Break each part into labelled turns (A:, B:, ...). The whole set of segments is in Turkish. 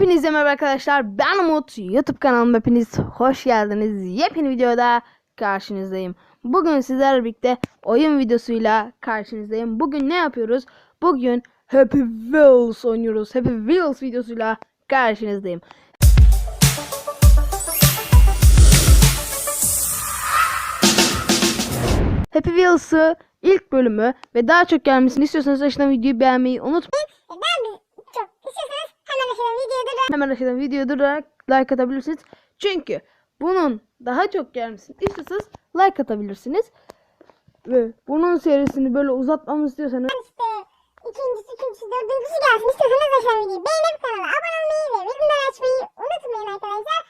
A: Hepinize merhaba arkadaşlar. Ben Umut. YouTube kanalıma hepiniz hoş geldiniz. Yepyeni videoda karşınızdayım. Bugün sizlerle birlikte oyun videosuyla karşınızdayım. Bugün ne yapıyoruz? Bugün Happy Wheels oynuyoruz. Happy Wheels videosuyla karşınızdayım. Happy Wheels'ı ilk bölümü ve daha çok gelmesini istiyorsanız aşağıdan videoyu beğenmeyi unutmayın.
B: Ben bir çok istiyorsanız hemen aşağıdan videoyu durdurup
A: Hemen aşağıdan videoyu durdurarak like atabilirsiniz. Çünkü bunun daha çok gelmesini istiyorsanız like atabilirsiniz. Ve bunun serisini böyle uzatmamı istiyorsanız
B: işte ikincisi, üçüncüsü, dördüncüsü gelsin istiyorsanız aşağıdan videoyu beğenip kanala abone olmayı ve bildirimleri açmayı unutmayın arkadaşlar.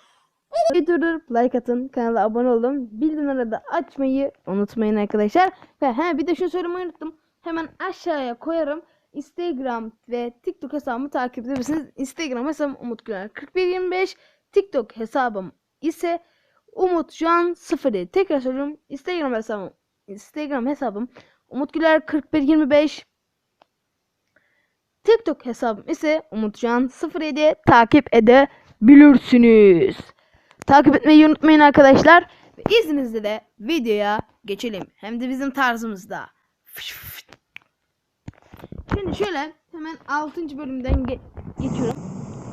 A: videoyu durdurup like atın. Kanala abone olun. Bildirimleri de açmayı unutmayın arkadaşlar. Ve he, bir de şunu söylemeyi unuttum. Hemen aşağıya koyarım. Instagram ve TikTok hesabımı takip edebilirsiniz. Instagram hesabım Umut Güler 4125. TikTok hesabım ise Umut şu an 07. Tekrar söylüyorum. Instagram hesabım Instagram hesabım Umut Güler 4125. TikTok hesabım ise Umutcan 07 takip edebilirsiniz. Takip etmeyi unutmayın arkadaşlar. Ve izninizle de videoya geçelim. Hem de bizim tarzımızda. Fış fış. Şimdi şöyle hemen 6. bölümden ge- geçiyorum.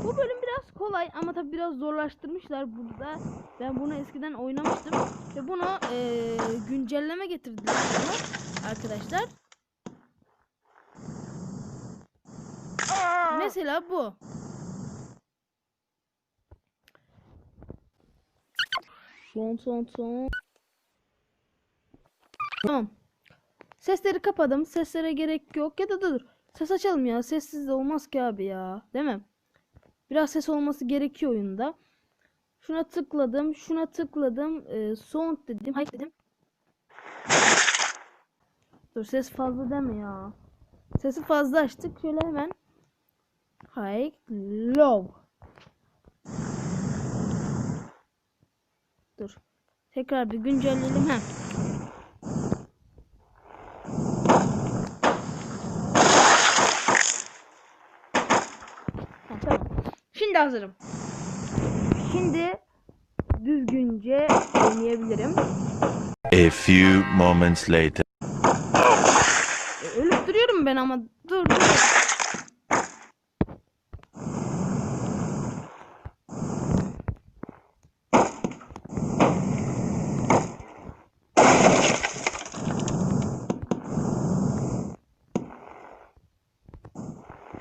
A: Bu bölüm biraz kolay ama tabi biraz zorlaştırmışlar burada. Ben bunu eskiden oynamıştım ve bunu eee, güncelleme getirdiler arkadaşlar. Mesela bu. Son son son. Tamam. Sesleri kapadım. Seslere gerek yok. Ya da dur. Ses açalım ya. Sessiz de olmaz ki abi ya. Değil mi? Biraz ses olması gerekiyor oyunda. Şuna tıkladım. Şuna tıkladım. Ee, sound dedim. Hayır dedim. Dur ses fazla deme ya. Sesi fazla açtık. Şöyle hemen. High low. Dur. Tekrar bir güncelleyelim. Heh. Ha, tamam. Şimdi hazırım. Şimdi düzgünce oynayabilirim.
C: A few moments later.
A: E, Ölüp duruyorum ben ama dur dur.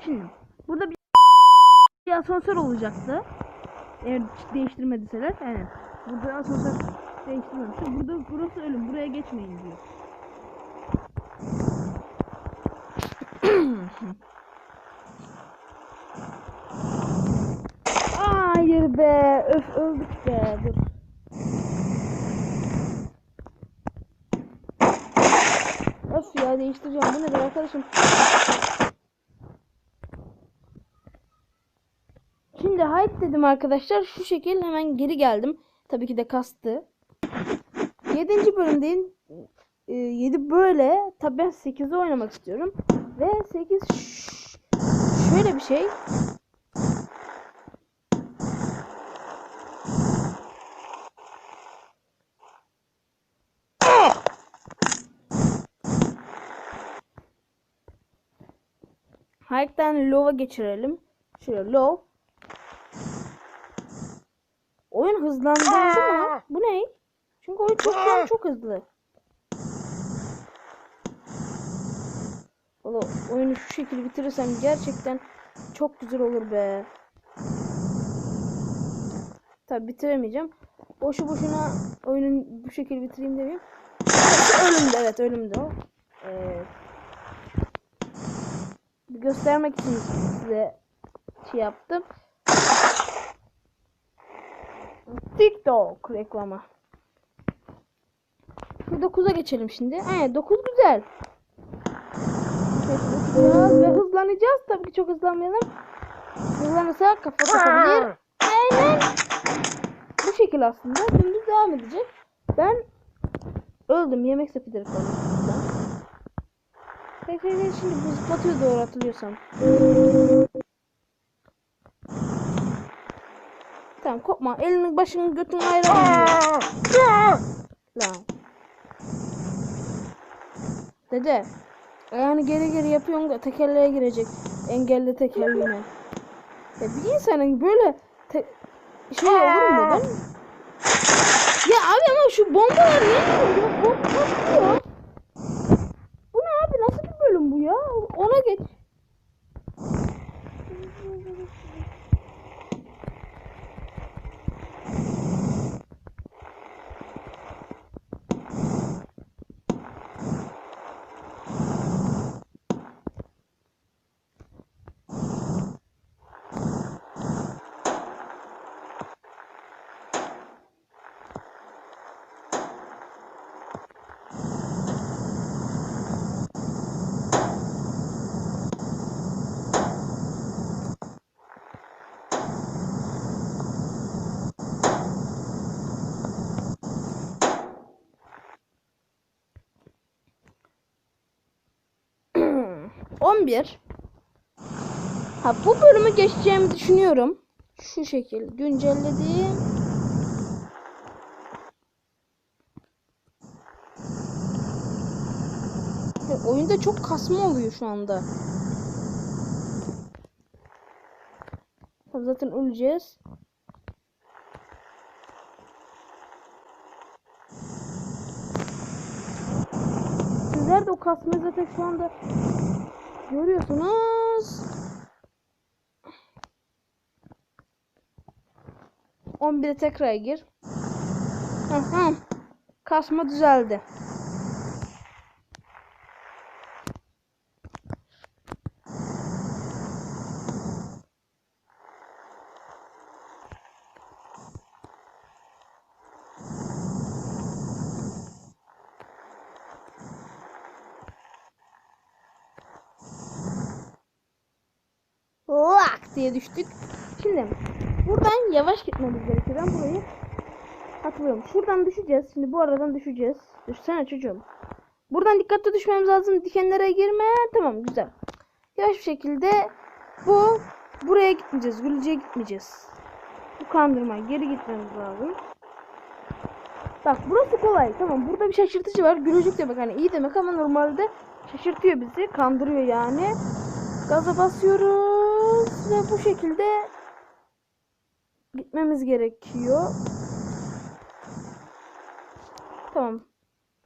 A: Şimdi burada bir, bir asansör olacaktı. Eğer değiştirmediseler. Evet. Burada asansör değiştirmemişler. Burada burası ölüm. Buraya geçmeyin diyor. Hayır be. Öf öldük be. Dur. Öf ya değiştireceğim. Bu nedir arkadaşım? Şimdi hide dedim arkadaşlar. Şu şekil hemen geri geldim. Tabii ki de kastı. 7. bölümdeyim. 7 böyle. Tabii ben 8'i oynamak istiyorum. Ve 8 ş- şöyle bir şey. Hike'den low'a geçirelim. Şöyle low. Oyun hızlandırıldı mı? Bu ne? Çünkü oyun çok şu an çok hızlı. Valla oyunu şu şekilde bitirirsem gerçekten çok güzel olur be. Tabi bitiremeyeceğim. Boşu boşuna oyunun bu şekilde bitireyim demeyeyim. Ölümde evet ölümde o. Ee, göstermek için size şey yaptım. TikTok reklamı. Şu 9'a geçelim şimdi. Evet 9 güzel. Biraz ve hızlanacağız. Tabii ki çok hızlanmayalım. Hızlanırsa kafa takabilir. Aynen. Bu şekil aslında. Dümdüz devam edecek. Ben öldüm. Yemek sepeti reklamı. Peki şimdi bu zıplatıyor doğru hatırlıyorsam. Tamam kopma. Elini başını götünü ayıramıyor. Lan. Dede. Ayağını geri geri yapıyorsun da tekerleğe girecek. Engelli tekerleğine. Ya bir insanın böyle şey olur mu ben? Ya abi ama şu bombalar niye geliyor? Bomba patlıyor. Bu ne abi? Nasıl bir bölüm bu ya? Ona geç. 11 Ha bu bölümü geçeceğimi düşünüyorum. Şu şekil güncelledim. Ya oyunda çok kasma oluyor şu anda. Zaten öleceğiz. Sizler de o kasmayı zaten şu anda görüyorsunuz. 11'e tekrar gir. Kasma düzeldi. Diye düştük. Şimdi buradan yavaş gitmemiz gerekiyor. Ben burayı hatırlıyorum. Şuradan düşeceğiz. Şimdi bu aradan düşeceğiz. Düşsene çocuğum. Buradan dikkatli düşmemiz lazım. Dikenlere girme. Tamam güzel. Yavaş bir şekilde bu buraya gitmeyeceğiz. Gülücüye gitmeyeceğiz. Bu kandırma. Geri gitmemiz lazım. Bak burası kolay. Tamam burada bir şaşırtıcı var. Gülücük demek hani iyi demek ama normalde şaşırtıyor bizi. Kandırıyor yani. Gaza basıyoruz ve bu şekilde gitmemiz gerekiyor. Tamam.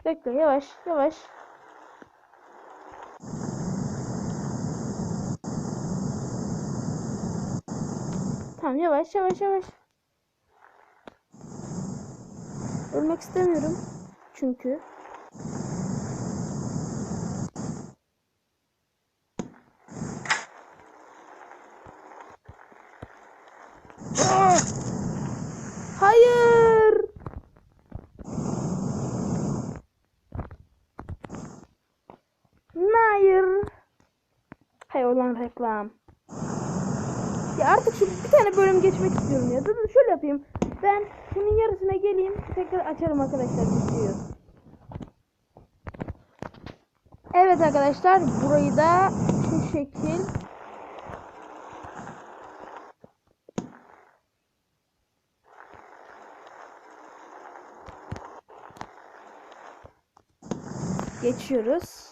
A: Bekle yavaş yavaş. Tamam yavaş yavaş yavaş. Ölmek istemiyorum. Çünkü. Hayır. Hayır. Hay olan reklam. Ya artık şu bir tane bölüm geçmek istiyorum ya. Dur şöyle yapayım. Ben şunun yarısına geleyim. Tekrar açarım arkadaşlar videoyu. Evet arkadaşlar burayı da şu şekil geçiyoruz.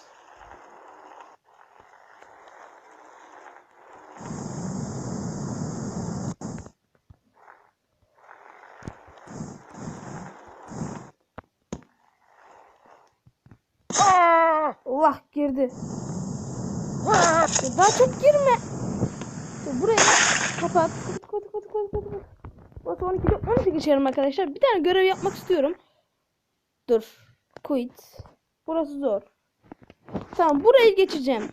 A: Allah girdi. Daha çok girme. Dur, burayı kapat. Kapat kapat kapat kapat. kapat. Burası 12'de 12 geçerim arkadaşlar. Bir tane görev yapmak istiyorum. Dur. Quit. Burası zor. Tamam burayı. Geçeceğim.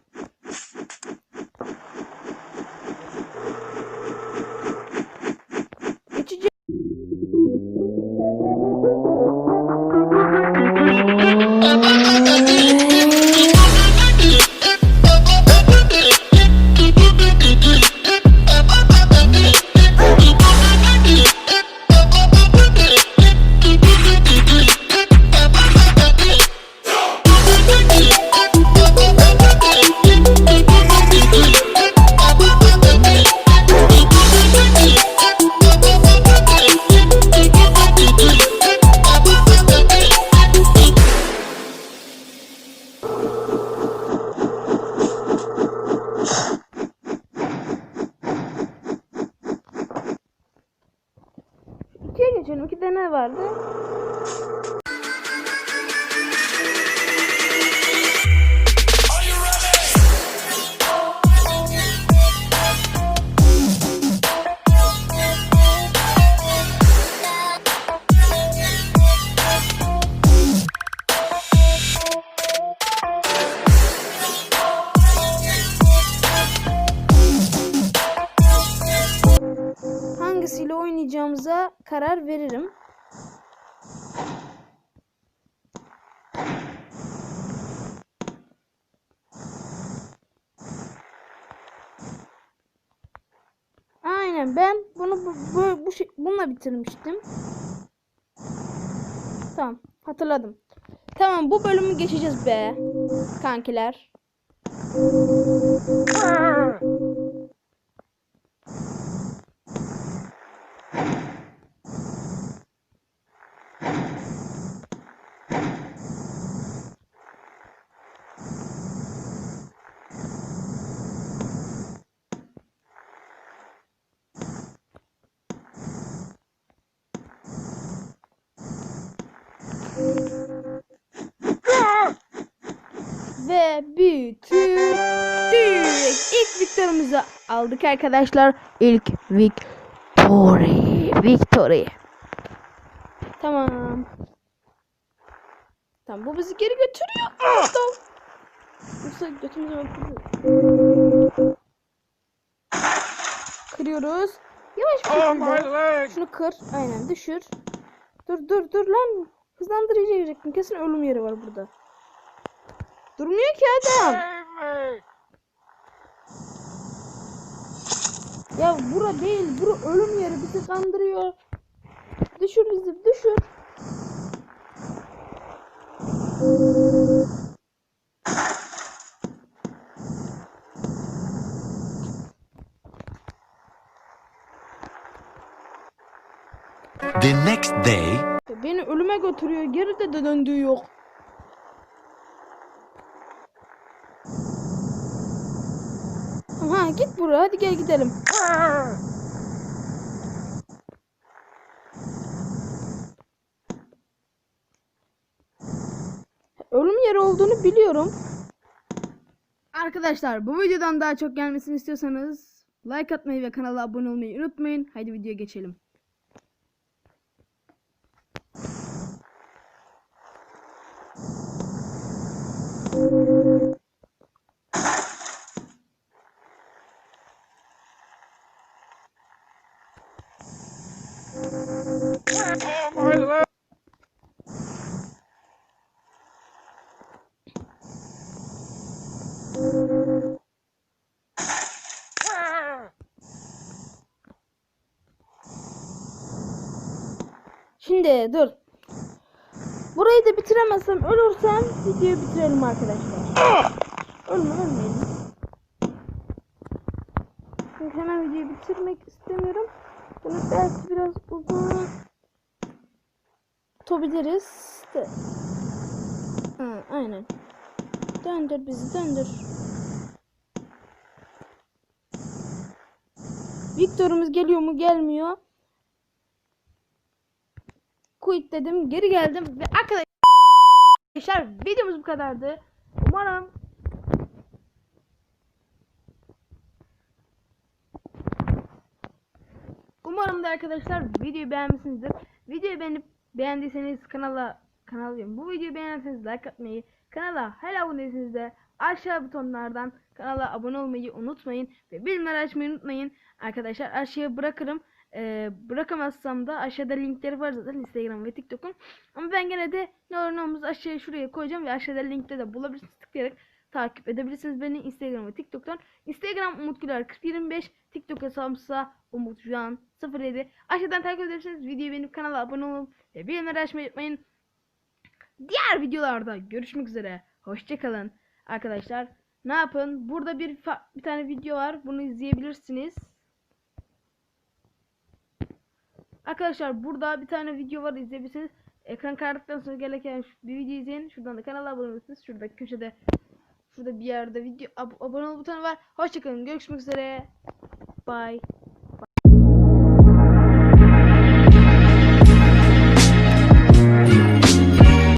A: Karar veririm. Aynen ben bunu bu, bu, bu şey, bununla bitirmiştim. Tamam hatırladım. Tamam bu bölümü geçeceğiz be kankiler. Ve bitirdik. İlk victor'umuzu aldık arkadaşlar. İlk victory. Victory. Tamam. Tamam bu bizi geri götürüyor. Tamam. Yoksa götümüze bakıyor. Kırıyoruz. Yavaş bir şekilde. Şunu kır. Aynen düşür. Dur dur dur lan. Hızlandırıcı girecektim. Kesin ölüm yeri var burada. Durmuyor ki adam. Ya bura değil. Bura ölüm yeri. Bizi kandırıyor. Düşür bizi. Düşür.
C: The next day,
A: beni ölüme götürüyor. Geri de döndüğü yok. Ha git buraya. Hadi gel gidelim. Ölüm yeri olduğunu biliyorum. Arkadaşlar bu videodan daha çok gelmesini istiyorsanız like atmayı ve kanala abone olmayı unutmayın. Haydi videoya geçelim. Şimdi dur. Burayı da bitiremezsem ölürsem videoyu bitirelim arkadaşlar. Ölme ölmeyelim. Hemen videoyu bitirmek istemiyorum. Bunu belki biraz uzun tutabiliriz. De. Ha, aynen. Döndür bizi döndür. Victor'umuz geliyor mu gelmiyor. Quit dedim geri geldim ve arkadaşlar videomuz bu kadardı. Umarım Umarım da arkadaşlar videoyu beğenmişsinizdir. Videoyu beğenip beğendiyseniz kanala kanal. Bu videoyu beğenirseniz like atmayı, kanala hala abone değilseniz de aşağı butonlardan kanala abone olmayı unutmayın ve bildirimleri açmayı unutmayın. Arkadaşlar aşağıya bırakırım. Ee, bırakamazsam da aşağıda linkleri var zaten Instagram ve TikTok'un. Ama ben gene de ne olur ne olmaz aşağıya şuraya koyacağım ve aşağıda linkte de bulabilirsiniz tıklayarak takip edebilirsiniz beni Instagram ve TikTok'tan. Instagram Umut Güler 4025, TikTok hesabımsa Umut Juan 07. Aşağıdan takip edebilirsiniz. Videoyu beğenip kanala abone olun ve bildirimleri açmayı unutmayın. Diğer videolarda görüşmek üzere. Hoşçakalın arkadaşlar. Ne yapın? Burada bir bir tane video var. Bunu izleyebilirsiniz. Arkadaşlar burada bir tane video var izleyebilirsiniz. Ekran karardıktan sonra gereken bir video izleyin. Şuradan da kanala abone olabilirsiniz. Şurada köşede şurada bir yerde video ab- abone ol butonu var. Hoşçakalın. Görüşmek üzere. Bye.